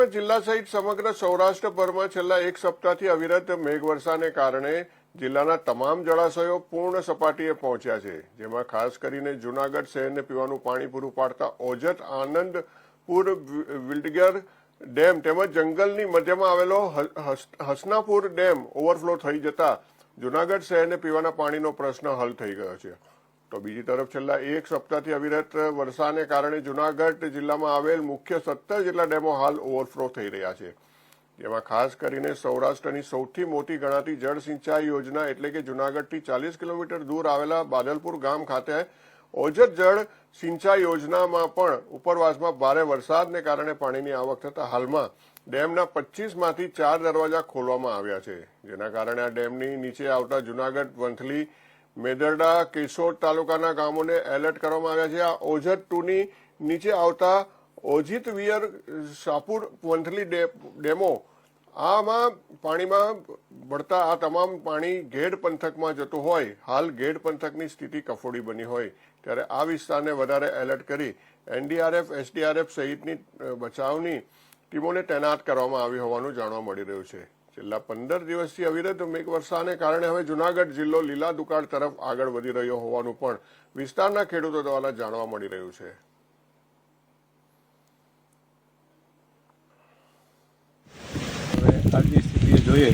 સુરતમાં જિલ્લા સહિત સમગ્ર સૌરાષ્ટ્રભરમાં છેલ્લા એક સપ્તાહથી અવિરત મેઘવર્ષાને કારણે જિલ્લાના તમામ જળાશયો પૂર્ણ સપાટીએ પહોંચ્યા છે, જેમાં ખાસ કરીને જૂનાગઢ શહેરને પીવાનું પાણી પૂરું પાડતા ઓજત આનંદપુર વિલ્ડગર ડેમ તેમજ જંગલની મધ્યમાં આવેલો હસનાપુર ડેમ ઓવરફ્લો થઈ જતા જૂનાગઢ શહેરને પીવાના પાણીનો પ્રશ્ન હલ થઈ ગયો છે. તો બીજી તરફ છેલ્લા એક સપ્તાહથી અવિરત વરસાદને કારણે જૂનાગઢ જિલ્લામાં આવેલ મુખ્ય સત્તર જેટલા ડેમો હાલ ઓવરફ્લો થઈ રહ્યા છે. જેમાં ખાસ કરીને સૌરાષ્ટ્રની સૌથી મોટી ગણાતી જળ સિંચાઈ યોજના એટલે કે જૂનાગઢથી ચાલીસ કિલોમીટર દૂર આવેલા બાદલપુર ગામ ખાતે ઓજત જળ સિંચાઈ યોજનામાં પણ ઉપરવાસમાં ભારે વરસાદને કારણે પાણીની આવક થતા હાલમાં ડેમના પચીસમાંથી ચાર દરવાજા ખોલવામાં આવ્યા છે. જેના કારણે આ ડેમની નીચે આવતા જૂનાગઢ વંથલી મેદરડા કેશોદ તાલુકાના ગામોને એલર્ટ કરવામાં આવ્યા છે. આ ઓજત ટુની નીચે આવતા ઓજિત વિયર શાપુર વંથલી ડેમો, આમાં પાણીમાં ભળતા આ તમામ પાણી ઘેડ પંથકમાં જતું હોય. હાલ ઘેડ પંથકની સ્થિતિ કફોડી બની હોય. ત્યારે આ વિસ્તારને વધારે એલર્ટ કરી એનડીઆરએફ, એસડીઆરએફ સહિતની બચાવની ટીમોને તૈનાત કરવામાં આવી હોવાનું જાણવા મળી રહ્યું છે. છેલ્લા પંદર દિવસથી અવિરત મેઘવર્ષાને કારણે હવે જુનાગઢ જિલ્લો લીલા દુકાળ તરફ આગળ વધી રહ્યો હોવાનું પણ વિસ્તારના ખેડૂતો દ્વારા જાણવા મળી રહ્યું છે. આજની સ્થિતિએ જોઈએ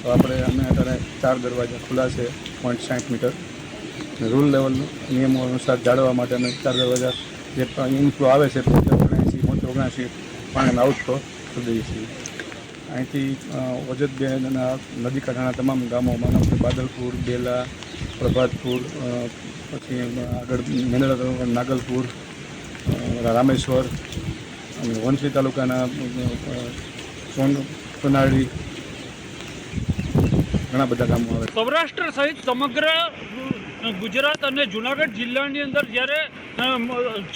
તો આપણે અમે અત્યારે ચાર દરવાજા ખુલ્લા છે પોઈન્ટ સાઠ મીટર. રૂલ લેવલનું નિયમો અનુસાર જાળવવા માટે અમે ચાર દરવાજા જે ઇનફ્લો આવે છે પોતે ઓગણસી પાણીનો આઉટફ્લો કરી દઈએ છીએ. અહીંથી અ, ઓજત બેના નદી કાંઠાના તમામ ગામોમાં બાદલપુર બેલા પ્રભાતપુર પછી આગળ મેંદડા તાલુકા નાગલપુર રામેશ્વર અને વંશી તાલુકાના સોન સોનાળી ઘણા બધા ગામો આવે સૌરાષ્ટ્ર સહિત સમગ્ર ગુજરાત અને જુનાગઢ જિલ્લાની અંદર જ્યારે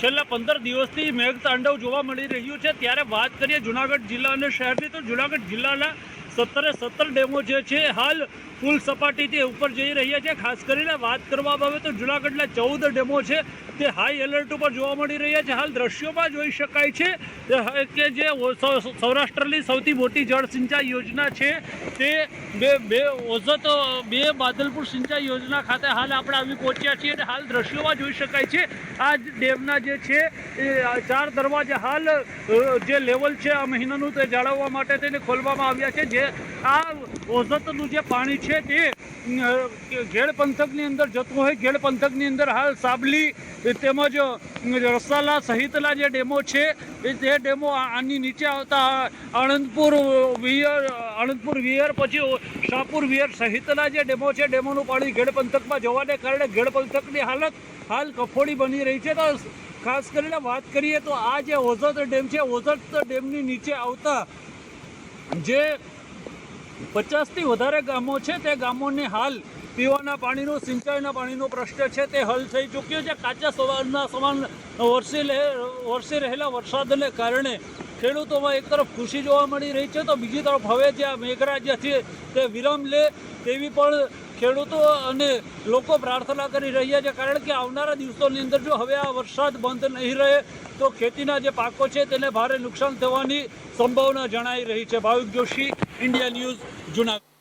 છેલ્લા પંદર દિવસથી મેઘતાંડવ જોવા મળી રહ્યું છે. ત્યારે વાત કરીએ જુનાગઢ જિલ્લા અને શહેરની, તો જુનાગઢ જિલ્લાના સત્તરે સત્તર ડેમો જે છે, હાલ ફૂલ સપાટીથી ઉપર જઈ રહ્યા છે. ખાસ કરીને વાત કરવામાં આવે તો જુનાગઢના ચૌદ ડેમો છે તે હાઈ એલર્ટ ઉપર જોવા મળી રહ્યા છે. હાલ દ્રશ્યોમાં જોઈ શકાય છે કે જે સૌરાષ્ટ્રની સૌથી મોટી જળ સિંચાઈ યોજના છે તે બે બે ઓઝત, બે બાદલપુર સિંચાઈ યોજના ખાતે હાલ આપણે આવી પહોંચ્યા છીએ અને હાલ દ્રશ્યોમાં જોઈ શકાય છે આ ડેમના જે છે એ ચાર દરવાજા હાલ જે લેવલ છે આ મહિનાનું તે જાળવવા માટે તેને ખોલવામાં આવ્યા છે. જે આ ઓઝતનું જે પાણી છે તે ઘેડ પંથકની અંદર જતું હોય, ઘેડ પંથકની અંદર હાલ સાબલી તેમજ રસાલા સહિતના જે ડેમો છે તે ડેમો આની નીચે આવતા આણંદપુર વિયર આણંદપુર વિયર, પછી શાહપુર વિયર સહિતના જે ડેમો છે, ડેમોનું પાણી ઘેડ પંથકમાં જવાને કારણે ઘેડ પંથકની હાલત હાલ કફોડી બની રહી છે. તો ખાસ કરીને વાત કરીએ તો આ જે ઓઝત ડેમ છે ઓઝત ડેમની નીચે આવતા જે પચાસથી વધારે ગામો છે તે ગામોને હાલ પીવાના પાણીનો, સિંચાઈના પાણીનો પ્રશ્ન છે તે હલ થઈ ચૂક્યો છે. કાચા સવારના સમાન વરસી વરસી રહેલા વરસાદને કારણે ખેડૂતોમાં એક તરફ ખુશી જોવા મળી રહી છે તો બીજી તરફ હવે જે આ મેઘરાજ છે તે વિરામ લે તેવી પણ ખેડૂતો અને લોકો પ્રાર્થના કરી રહ્યા છે, કારણ કે આવનારા દિવસોની અંદર જો હવે આ વરસાદ બંધ નહીં રહે, તો ખેતીના જે પાકો છે તેને ભારે નુકસાન થવાની સંભાવના જણાઈ રહી છે. Bhavik Joshi, India news, Junagadh.